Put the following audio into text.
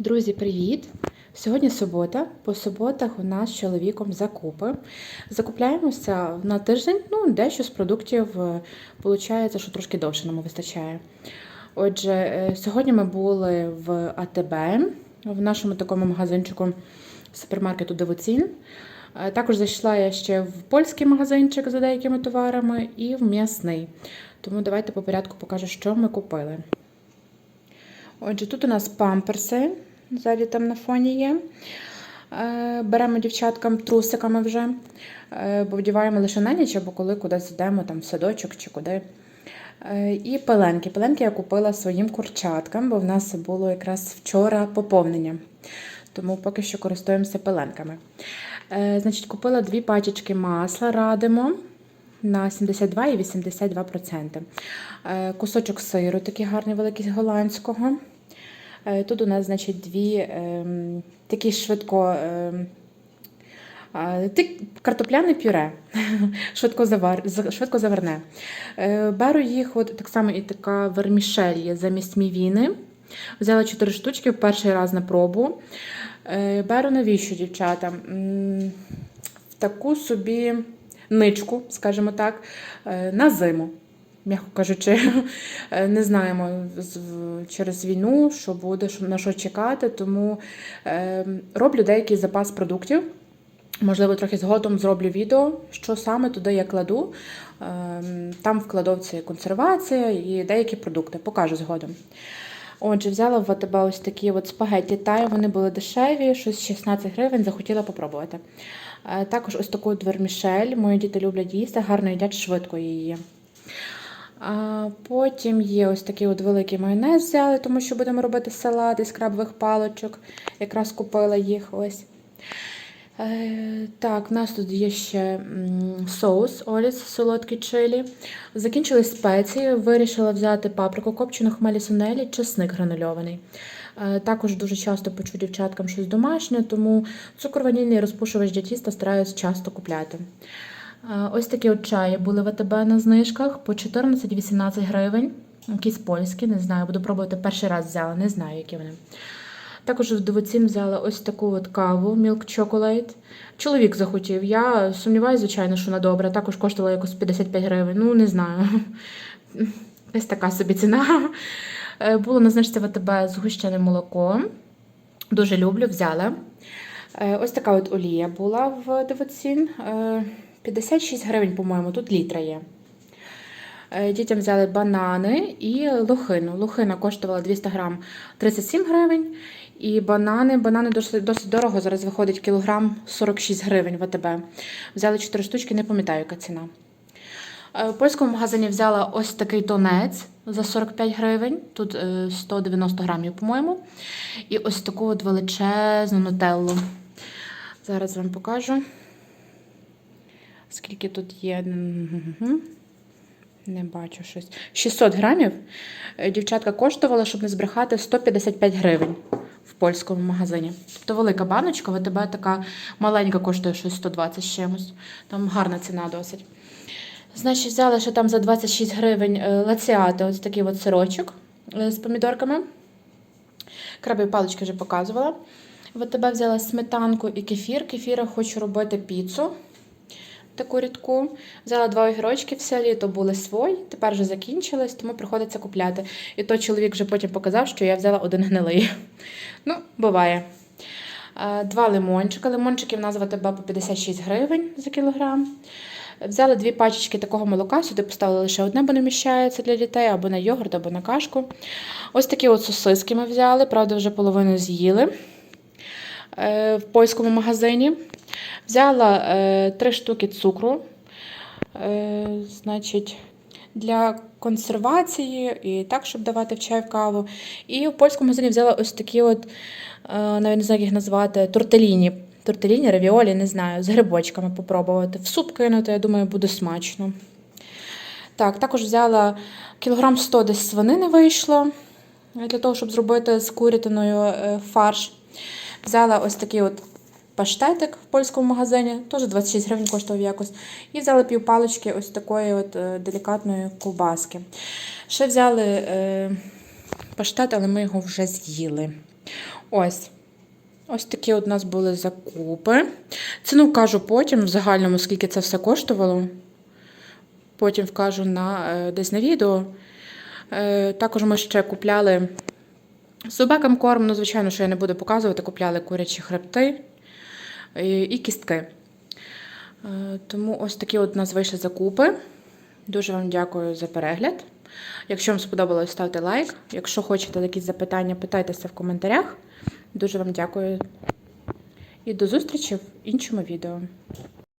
Друзі, привіт! Сьогодні субота. По суботах у нас з чоловіком закупи. Закупляємося на тиждень, ну, дещо з продуктів виходить, що трошки довше нам вистачає. Отже, е, сьогодні ми були в АТБ, в нашому такому магазинчику супермаркету Девоцін. Е, Також зайшла я ще в польський магазинчик за деякими товарами і в м'ясний. Тому давайте по порядку покажу, що ми купили. Отже, тут у нас памперси, ззаді там на фоні є. Е, Беремо дівчаткам трусиками вже, е, бо вдіваємо лише на ніч, або коли кудись йдемо, там в садочок чи куди. Е, І пеленки. Пеленки я купила своїм курчаткам, бо в нас було якраз вчора поповнення. Тому поки що користуємося пеленками. Значить, купила дві пачечки масла радимо на 72 і 82%. Е, Кусочок сиру, такий гарний великий голландського. Е, Тут у нас, значить, дві ем, такі швидко. ем, Картопляне пюре, швидко, завар, швидко заверне. Е, Беру їх, от так само і така вермішель є замість мівіни. Взяла 4 штучки в перший раз на пробу. Е, Беру навіщо, дівчата? В таку собі ничку, скажімо так, на зиму. М'яко кажучи, не знаємо через війну, що буде, на що чекати, тому е, роблю деякий запас продуктів. Можливо, трохи згодом зроблю відео, що саме туди я кладу. Ем, Там в кладовці консервація і деякі продукти. Покажу згодом. Отже, взяла в АТБ ось такі от спагетті тай, вони були дешеві, щось 16 гривень, захотіла попробувати. Е, Також ось таку от вермішель. Мої діти люблять їсти, гарно їдять швидко її. Потім є ось такий от великий майонез взяли, тому що будемо робити салат із крабових палочок. Якраз купила їх ось. Е, так, у нас тут є ще соус Оліс, солодкий чилі. Закінчились спеції, вирішила взяти паприку копчену, хмелі сунелі, чесник гранульований. Е, також дуже часто почу дівчаткам щось домашнє, тому цукор ванільний розпушувач для тіста стараюсь часто купляти. Е, Ось такі от чаї були в АТБ на знижках по 14-18 гривень. Якісь польські, не знаю, буду пробувати перший раз взяла, не знаю, які вони. Також в Довоцін взяла ось таку от каву Milk Chocolate. Чоловік захотів. Я сумніваюся, звичайно, що вона добра. Також коштувала якось 55 гривень. Ну, не знаю. Ось така собі ціна. Е, Було на знижці в АТБ згущене молоко. Дуже люблю, взяла. Е, Ось така от олія була в Девоцін. Е, 56 гривень, по-моєму, тут літра є. Е, Дітям взяли банани і лохину. Лохина коштувала 200 грам 37 гривень. І банани. Банани досить, досить дорого. Зараз виходить кілограм 46 гривень в АТБ. Взяли 4 штучки, не пам'ятаю, яка ціна. Е, В польському магазині взяла ось такий тонець за 45 гривень. Тут е, 190 грамів, по-моєму. І ось таку от величезну нутеллу. Зараз вам покажу. Скільки тут є. Не бачу щось. 600 грамів. Е, Дівчатка коштувала, щоб не збрехати, 155 гривень в польському магазині. Тобто велика баночка, в тебе така маленька коштує щось 120 з чимось. Там гарна ціна досить. Значить, взяла ще там за 26 гривень е, лаціати, ось такий от сирочок е, з помідорками. Крабові палички вже показувала. В тебе взяла сметанку і кефір. Кефіра хочу робити піцу таку рідку. Взяла два огірочки все літо були свої, тепер вже закінчились, тому приходиться купляти. І той чоловік вже потім показав, що я взяла один гнилий. Ну, буває. Е, Два лимончика. Лимончики в нас в АТБ по 56 гривень за кілограм. Взяли дві пачечки такого молока, сюди поставили лише одне, бо не вміщається для дітей, або на йогурт, або на кашку. Ось такі от сосиски ми взяли, правда, вже половину з'їли е, в польському магазині. Взяла е, три штуки цукру, е, значить, для консервації і так, щоб давати в чай в каву. І в польському магазині взяла ось такі от, е, навіть не знаю, як їх назвати, тортеліні. Тортеліні, равіолі, не знаю, з грибочками попробувати. В суп кинути, я думаю, буде смачно. Так, також взяла кілограм 100 десь свинини вийшло для того, щоб зробити з курятиною е, фарш. Взяла ось такий от паштетик в польському магазині, теж 26 гривень коштував якось. І взяла півпалички ось такої от е, делікатної ковбаски. Ще взяли е, паштет, але ми його вже з'їли. Ось. Ось такі от у нас були закупи. Ціну вкажу потім, в загальному, скільки це все коштувало. Потім вкажу на, е, десь на відео. Е, Також ми ще купляли собакам корм. Ну, звичайно, що я не буду показувати. Купляли курячі хребти і кістки. Е, Тому ось такі от у нас вийшли закупи. Дуже вам дякую за перегляд. Якщо вам сподобалось, ставте лайк. Якщо хочете якісь запитання, питайтеся в коментарях. Дуже вам дякую. І до зустрічі в іншому відео.